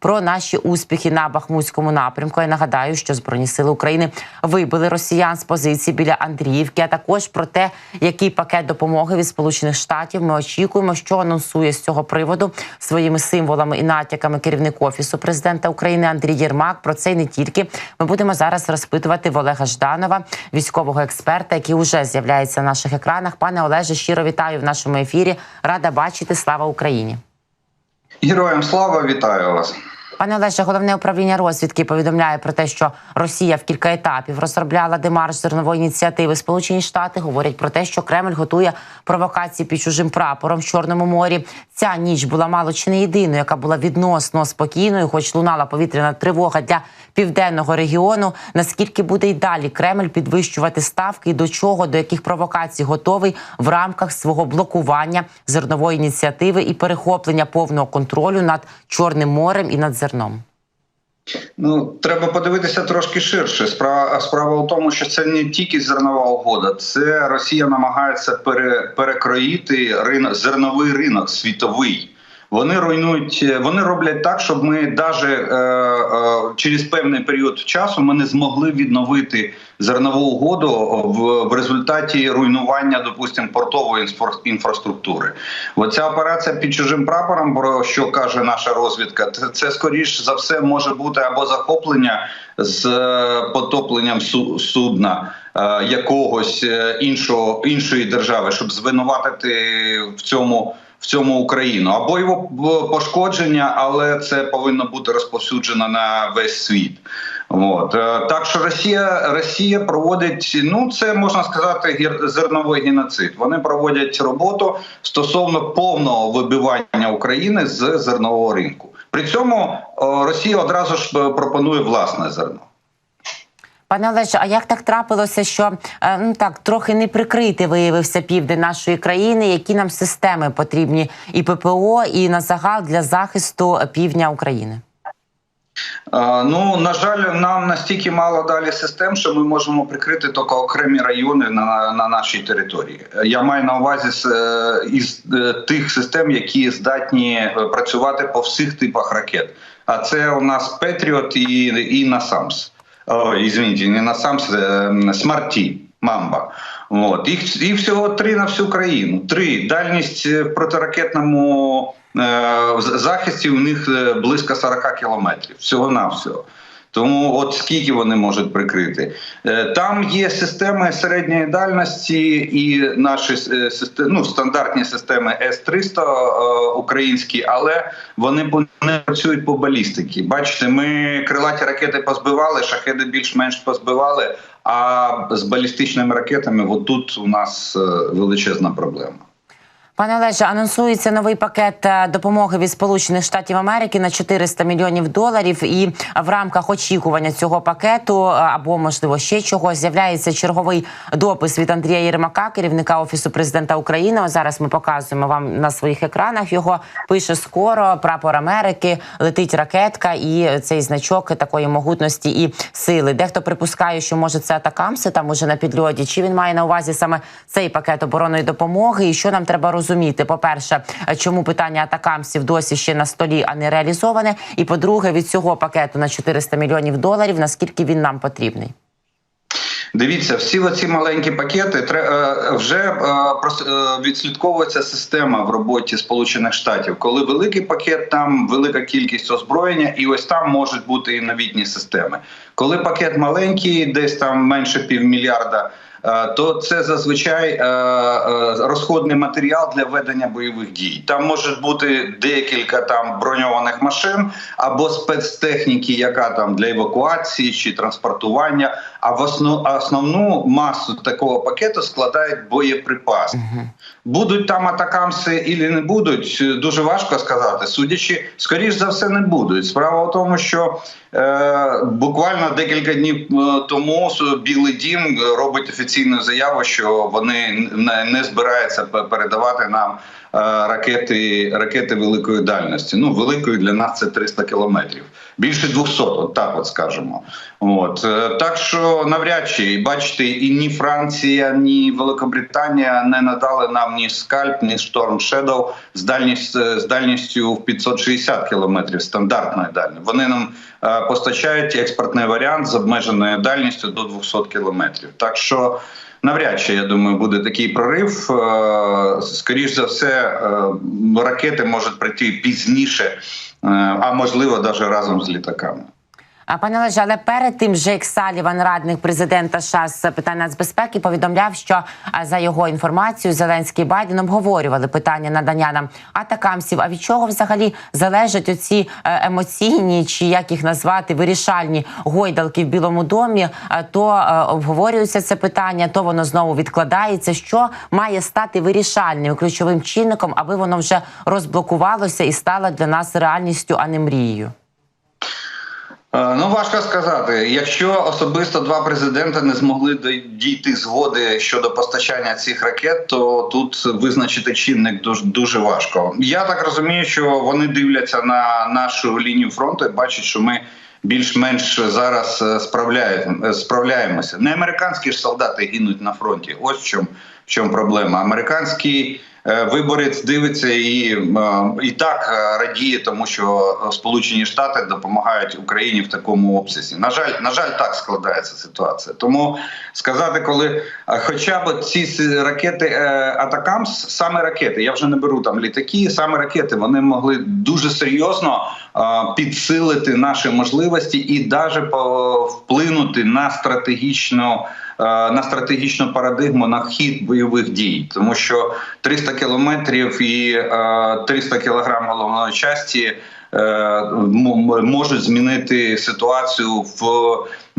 Про наші успіхи на Бахмутському напрямку. Я нагадаю, що Збройні сили України вибили росіян з позиції біля Андріївки, а також про те, який пакет допомоги від Сполучених Штатів ми очікуємо, що анонсує з цього приводу своїми символами і натяками керівник офісу президента України Андрій Єрмак. Про це й не тільки ми будемо зараз розпитувати в Олега Жданова, військового експерта, який уже з'являється на наших екранах. Пане Олеже, щиро вітаю в нашому ефірі. Рада бачити. Слава Україні. Героям слава вітаю вас. Пане Олеже, головне управління розвідки повідомляє про те, що Росія в кілька етапів розробляла демарш зернової ініціативи. Сполучені Штати говорять про те, що Кремль готує провокації під чужим прапором в Чорному морі. Ця ніч була мало чи не єдиною, яка була відносно спокійною, хоч лунала повітряна тривога для південного регіону. Наскільки буде й далі Кремль підвищувати ставки і до чого, до яких провокацій готовий в рамках свого блокування зернової ініціативи і перехоплення повного контролю над Чорним морем і над зерном? Ну треба подивитися трошки ширше. Справа справа у тому, що це не тільки зернова угода, це Росія намагається пере, перекроїти ринок, зерновий ринок світовий. Вони руйнують, вони роблять так, щоб ми навіть е, е, через певний період часу ми не змогли відновити зернову угоду в, в результаті руйнування, допустимо, портової інфра- інфраструктури. Оця операція під чужим прапором, про що каже наша розвідка, це, це скоріш за все може бути або захоплення з е, потопленням су- судна. е, Якогось е, іншого іншої держави, щоб звинуватити в цьому в цьому Україну або його пошкодження, але це повинно бути розповсюджено на весь світ. От Е, так що Росія Росія проводить ну це можна сказати зерновий геноцид. Вони проводять роботу стосовно повного вибивання України з зернового ринку. При цьому Росія одразу ж е, пропонує власне зерно. Пане Олеже, а як так трапилося, що е, ну так трохи не прикритий виявився південь нашої країни? Які нам системи потрібні і ППО, і на загал для захисту півдня України? Е, Ну на жаль, нам настільки мало далі систем, що ми можемо прикрити тільки окремі райони на, на нашій території. Я маю на увазі з е, із тих систем, які здатні працювати по всіх типах ракет. А це у нас Петріот і, і Насамс. О, извините, не на сам, Смарті, Мамба. От їх, їх всього три на всю країну. Три дальність е, в протиракетному е, захисті у них близько 40 кілометрів. Всього навсього. Тому от скільки вони можуть прикрити. Е, Там є системи середньої дальності і наші е, ну, стандартні системи С-300 е, українські, але вони не працюють по балістиці. Бачите, ми крилаті ракети позбивали, шахеди більш-менш позбивали, а з балістичними ракетами отут у нас величезна проблема. Пане Олеже, анонсується новий пакет е, допомоги від Сполучених Штатів Америки на 400 мільйонів доларів. І в рамках очікування цього пакету е, або можливо ще чогось з'являється черговий допис від Андрія Єрмака, керівника офісу президента України. Зараз ми показуємо вам на своїх екранах. Його пише скоро прапор Америки, летить ракетка, і цей значок такої могутності і сили. Дехто припускає, що може це атакамси там уже на підльоті. Чи він має на увазі саме цей пакет оборонної допомоги? І що нам треба розуміти? По-перше, чому питання атакамсів досі ще на столі, а не реалізоване? І по-друге, від цього пакету на 400 мільйонів доларів, наскільки він нам потрібний? Дивіться, всі оці маленькі пакети е, вже е, е, відслідковується система в роботі Сполучених Штатів. Коли великий пакет, там велика кількість озброєння, і ось там можуть бути і новітні системи. Коли пакет маленький, десь там менше півмільярда. Е, То це зазвичай е, е, розходний матеріал для ведення бойових дій. Там може бути декілька там броньованих машин або спецтехніки, яка там для евакуації чи транспортування. А в основ, основну масу такого пакету складають боєприпаси. Будуть там атакамси і не будуть, дуже важко сказати. Судячи, скоріш за все, не будуть. Справа в тому, що буквально декілька днів е, тому Білий Дім робить офіційну заяву, що вони не, збираються передавати нам е, ракети, ракети великої дальності. Ну, великої для нас це 300 кілометрів. Більше 200, от так от скажемо. От е, так що навряд чи бачите, і ні Франція, ні Великобританія не надали нам ні скальп, ні Storm Shadow з дальністю з дальністю в 560 кілометрів стандартної дальності. Вони нам е, постачають експортний варіант з обмеженою дальністю до 200 кілометрів. Так що. Навряд чи я думаю, буде такий прорив. Е, Скоріш за все, е, ракети можуть прийти пізніше, е, а можливо, навіть разом з літаками. Пане Олеже, але перед тим Джейк Саліван, радник президента США з питань нацбезпеки, повідомляв, що за його інформацією Зеленський і Байден обговорювали питання надання нам атакамсів. А від чого взагалі залежать оці е, емоційні чи як їх назвати вирішальні гойдалки в Білому домі? То е, обговорюється це питання, то воно знову відкладається. Що має стати вирішальним ключовим чинником, аби воно вже розблокувалося і стало для нас реальністю, а не мрією? Е, Ну, важко сказати. Якщо особисто два президенти не змогли дійти згоди щодо постачання цих ракет, то тут визначити чинник дуже дуже важко. Я так розумію, що вони дивляться на нашу лінію фронту і бачать, що ми більш-менш зараз е, е, справляємося. Не американські ж солдати гинуть на фронті. Ось в чому, в чому проблема. Американський е, виборець дивиться і, е, і так е, радіє, тому що Сполучені Штати допомагають Україні в такому обсязі. На жаль, на жаль, так складається ситуація. Тому сказати, коли е, хоча б ці ракети е, Атакамс, саме ракети, я вже не беру там літаки, саме ракети, вони могли дуже серйозно е, підсилити наші можливості і навіть вплинути на стратегічну. На стратегічну парадигму на хід бойових дій, тому що 300 кілометрів і е, 300 кілограм головної часті е, можуть змінити ситуацію в,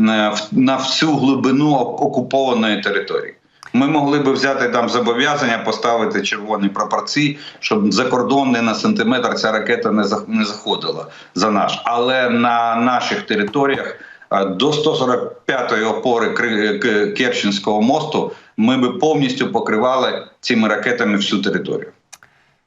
е, в на всю глибину окупованої території. Ми могли би взяти там зобов'язання, поставити червоні прапорці, щоб за кордон не на сантиметр ця ракета не зах- заходила за наш. Але на наших територіях е, до 145-ї опори Кри- Керченського мосту ми би повністю покривали цими ракетами всю територію.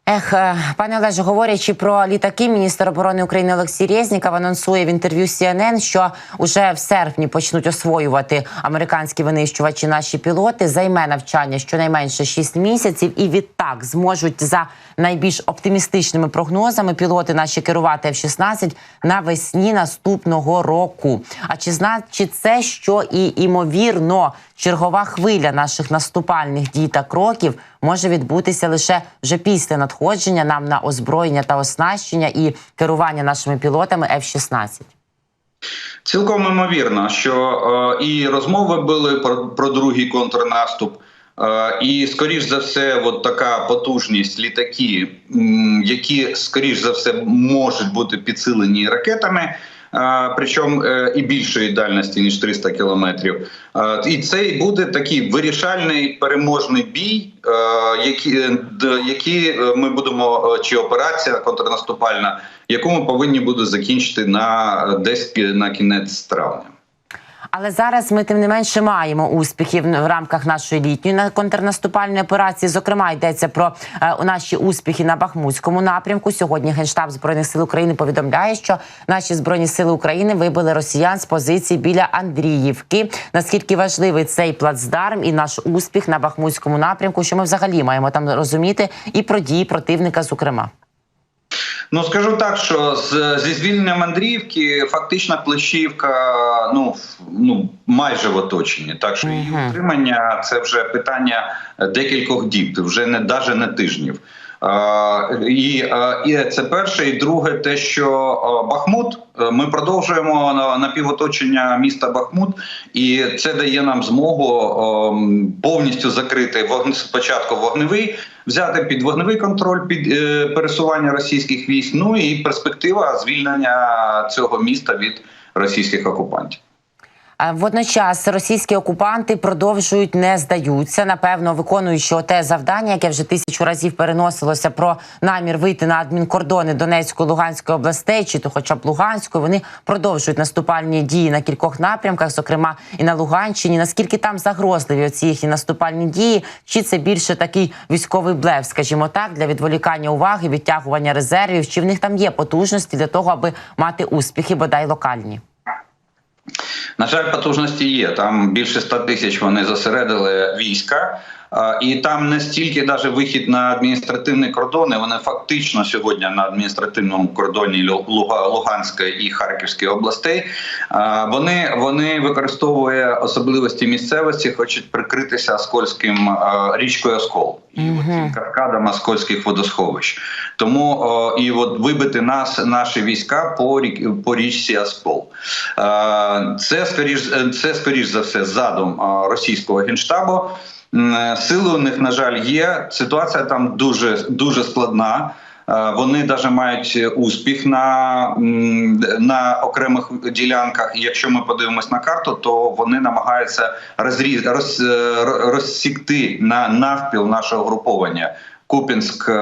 Ех, е, пане Олеже, говорячи про літаки, міністр оборони України Олексій Резніков анонсує в інтерв'ю CNN, що уже в серпні почнуть освоювати американські винищувачі наші пілоти. Займе навчання щонайменше 6 місяців, і відтак зможуть за найбільш оптимістичними прогнозами пілоти наші керувати F-16 навесні наступного року. А чи значить це, що і імовірно чергова хвиля наших наступальних дій та кроків може відбутися лише вже після надходження нам на озброєння та оснащення і керування нашими пілотами F-16? Цілком імовірно, що е, і розмови були про, про другий контрнаступ. Е, і скоріш за все, от така потужність літаки, м, які скоріш за все можуть бути підсилені ракетами. Причому е, і більшої дальності ніж 300 кілометрів, і це і буде такий вирішальний переможний бій, е, які, які е, ми будемо чи операція контрнаступальна, яку ми повинні буде закінчити на десь на кінець травня. Але зараз ми тим не менше маємо успіхів в рамках нашої літньої на- контрнаступальної операції. Зокрема, йдеться про е, наші успіхи на Бахмутському напрямку. Сьогодні генштаб збройних сил України повідомляє, що наші збройні сили України вибили росіян з позицій біля Андріївки. Наскільки важливий цей плацдарм і наш успіх на Бахмутському напрямку, що ми взагалі маємо там розуміти, і про дії противника, зокрема. Ну скажу так, що з, зі звільненням Андріївки фактично Плещівка ну, ну майже в оточенні. Так що її утримання це вже питання декількох діб, вже не навіть не тижнів. І, і це перше, і друге, те, що Бахмут. е, Ми продовжуємо на напівоточення міста Бахмут, і це дає нам змогу повністю закрити вогн спочатку вогневий, взяти під вогневий контроль під е, пересування російських військ. Ну і перспектива звільнення цього міста від російських окупантів. А Водночас російські окупанти продовжують не здаються. Напевно, виконуючи те завдання, яке вже тисячу разів переносилося про намір вийти на адмінкордони Донецької Луганської областей, чи то, хоча б Луганської, вони продовжують наступальні дії на кількох напрямках, зокрема і на Луганщині. Наскільки там загрозливі оці їхні наступальні дії? Чи це більше такий військовий блеф, скажімо так, для відволікання уваги, відтягування резервів? Чи в них там є потужності для того, аби мати успіхи, бодай локальні? На жаль, потужності є. Там більше 100 тисяч вони зосередили війська. І там не стільки навіть вихід на адміністративні кордони. Вони фактично сьогодні на адміністративному кордоні Лу- Луганської і Харківської областей. Вони вони використовує особливості місцевості, хочуть прикритися Оскольським річкою Оскол і цим каскадом Оскольських водосховищ. Тому о, і от вибити нас наші війська по рік по річці Оскол. Е, Це скоріш це скоріш за все задум е, російського генштабу. М, Сили у них на жаль є. Ситуація там дуже дуже складна. Е, Вони навіть мають успіх на, на окремих ділянках. Якщо ми подивимось на карту, то вони намагаються розріз, роз, е, розсікти на навпіл нашого груповання. Купінськ е,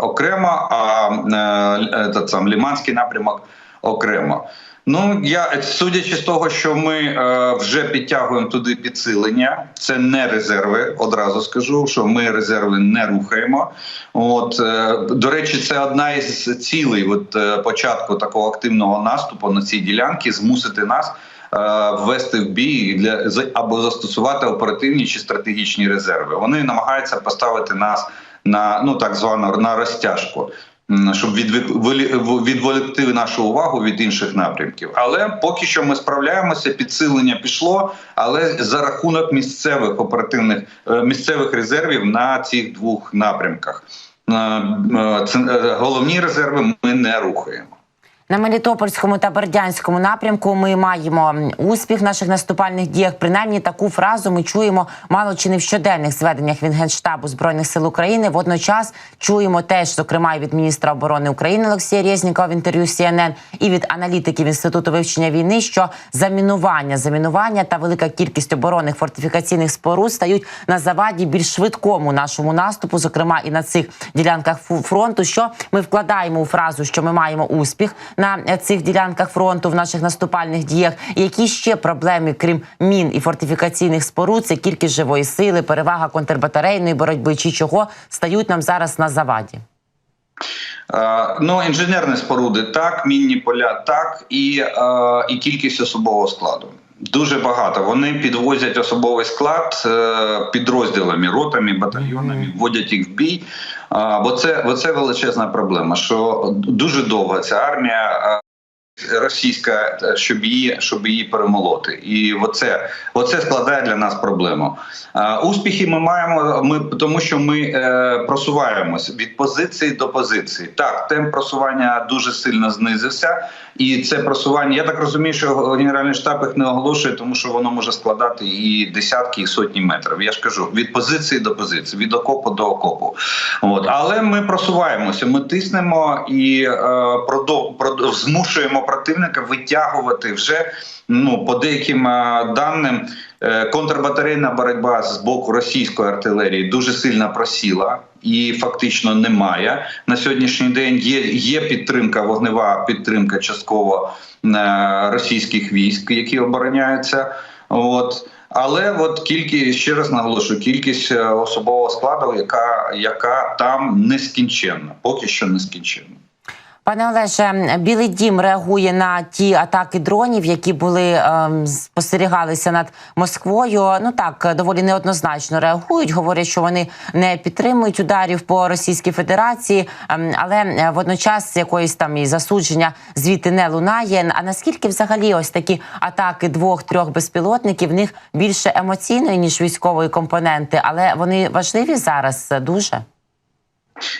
окремо, а е, этот сам Ліманський напрямок окремо. Ну я судячи з того, що ми е, вже підтягуємо туди підсилення, це не резерви. Одразу скажу, що ми резерви не рухаємо. От е, до речі, це одна із цілей от, е, початку такого активного наступу на ці ділянки змусити нас. е, Ввести в бій для або застосувати оперативні чи стратегічні резерви. Вони намагаються поставити нас на ну так звану на розтяжку, щоб відволікти нашу увагу від інших напрямків. Але поки що ми справляємося, підсилення пішло, але за рахунок місцевих оперативних е, місцевих резервів на цих двох напрямках. Е, е, Головні резерви ми не рухаємо. На Мелітопольському та Бердянському напрямку ми маємо успіх в наших наступальних діях. Принаймні таку фразу ми чуємо мало чи не в щоденних зведеннях від Генштабу збройних сил України. Водночас чуємо теж, зокрема, і від міністра оборони України Олексія Резнікова в інтерв'ю CNN, і від аналітиків інституту вивчення війни, що замінування, замінування та велика кількість оборонних фортифікаційних споруд стають на заваді більш швидкому нашому наступу, зокрема і на цих ділянках фронту. Що ми вкладаємо у фразу, що ми маємо успіх на цих ділянках фронту в наших наступальних діях. Які ще проблеми, крім мін і фортифікаційних споруд, це кількість живої сили, перевага контрбатарейної боротьби чи чого стають нам зараз на заваді? Е, Ну, інженерні споруди так, мінні поля так, і, е, і кількість особового складу. Дуже багато. Вони підвозять особовий склад е, підрозділами, ротами, батальйонами, вводять їх в бій. Бо це, бо це величезна проблема. Що дуже довго ця армія. Російська, е, щоб її щоб її перемолоти, і оце, оце складає для нас проблему. Е, успіхи ми маємо. Ми тому, що ми е, просуваємось від позиції до позиції. Так, темп просування дуже сильно знизився, і це просування. Я так розумію, що генеральний штаб їх не оголошує, тому що воно може складати і десятки, і сотні метрів. Я ж кажу від позиції до позиції, від окопу до окопу. От але ми просуваємося, ми тиснемо і е, продов, продов, змушуємо противника витягувати вже ну по деяким е, даним. е, Контрбатарейна боротьба з боку російської артилерії дуже сильно просіла і фактично немає на сьогоднішній день. Є, є підтримка, вогнева підтримка частково е, російських військ, які обороняються. От але от кількість ще раз наголошую, кількість особового складу, яка, яка там нескінченна, поки що нескінченна. Пане Олеже, Білий Дім реагує на ті атаки дронів, які були ем, спостерігалися над Москвою. Ну так доволі неоднозначно реагують. Говорять, що вони не підтримують ударів по Російській Федерації, ем, але е, водночас якоїсь там і засудження звідти не лунає. А наскільки взагалі ось такі атаки двох-трьох безпілотників в них більше емоційної ніж військової компоненти, але вони важливі зараз е, дуже.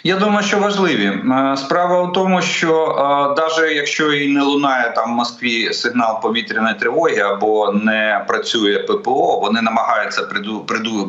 Я думаю, що важливі. Е, Справа в тому, що навіть якщо і не лунає там в Москві сигнал повітряної тривоги або не працює ППО, вони намагаються приду, приду,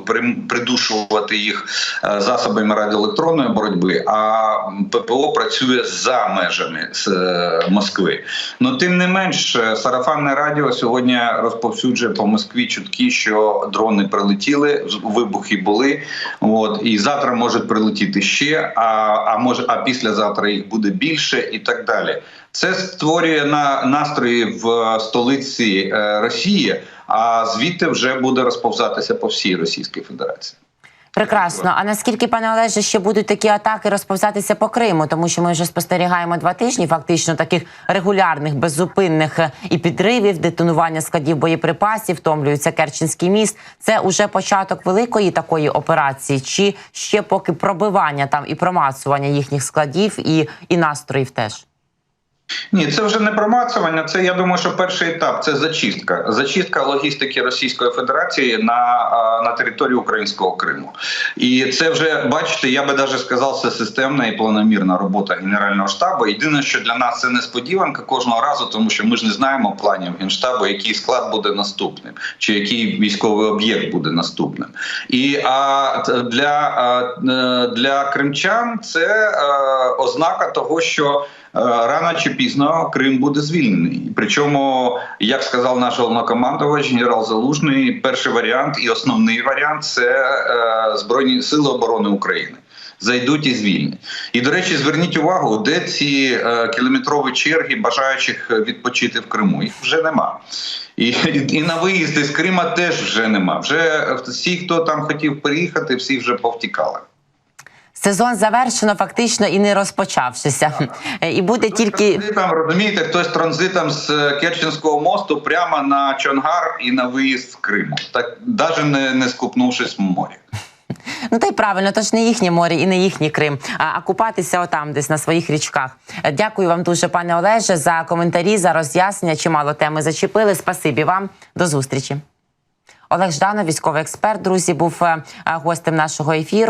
придушувати їх е, засобами радіоелектронної боротьби. А ППО працює за межами з е, Москви. Ну тим не менш, е, сарафанне радіо сьогодні розповсюджує по Москві чутки, що дрони прилетіли, вибухи були. От і завтра можуть прилетіти ще, а, а може, а післязавтра їх буде більше, і так далі. Це створює на настрої в столиці е, Росії, а звідти вже буде розповзатися по всій Російській Федерації. Прекрасно. А наскільки, пане Олеже, ще будуть такі атаки розповзатися по Криму? Тому що ми вже спостерігаємо два тижні, фактично таких регулярних, беззупинних е, і підривів, детонування складів боєприпасів, втомлюється Керченський міст. Це уже початок великої такої операції, чи ще поки пробивання там і промацування їхніх складів і, і настроїв теж? Ні, це вже не промацування. Це я думаю, що перший етап це зачистка. Зачистка логістики Російської Федерації на, на території українського Криму. І це вже бачите, я би навіть сказав, це системна і планомірна робота Генерального штабу. Єдине, що для нас це несподіванка кожного разу, тому що ми ж не знаємо планів генштабу, який склад буде наступним, чи який військовий об'єкт буде наступним. І а для, для кримчан це ознака того, що. Е, Рано чи пізно Крим буде звільнений. Причому, як сказав наш головнокомандувач, генерал Залужний, перший варіант і основний варіант це е, Збройні Сили оборони України. Зайдуть і звільнять. І до речі, зверніть увагу, де ці е, кілометрові черги бажаючих відпочити в Криму. Їх вже нема. І, і на виїзди з Крима теж вже нема. Вже всі, хто там хотів переїхати, всі вже повтікали. Сезон завершено фактично і не розпочавшися, Е, і буде тільки Транзитом, розумієте, хтось транзитом з Керченського мосту прямо на Чонгар і на виїзд з Криму, так навіть не, не скупнувшись в морі. Ну та й правильно, то ж не їхнє море і не їхній Крим, а, а купатися отам, десь на своїх річках. Е, Дякую вам дуже, пане Олеже, за коментарі, за роз'яснення. Чимало теми зачепили. Спасибі вам. До зустрічі. Олег Жданов, військовий експерт, друзі, був е, гостем нашого ефіру.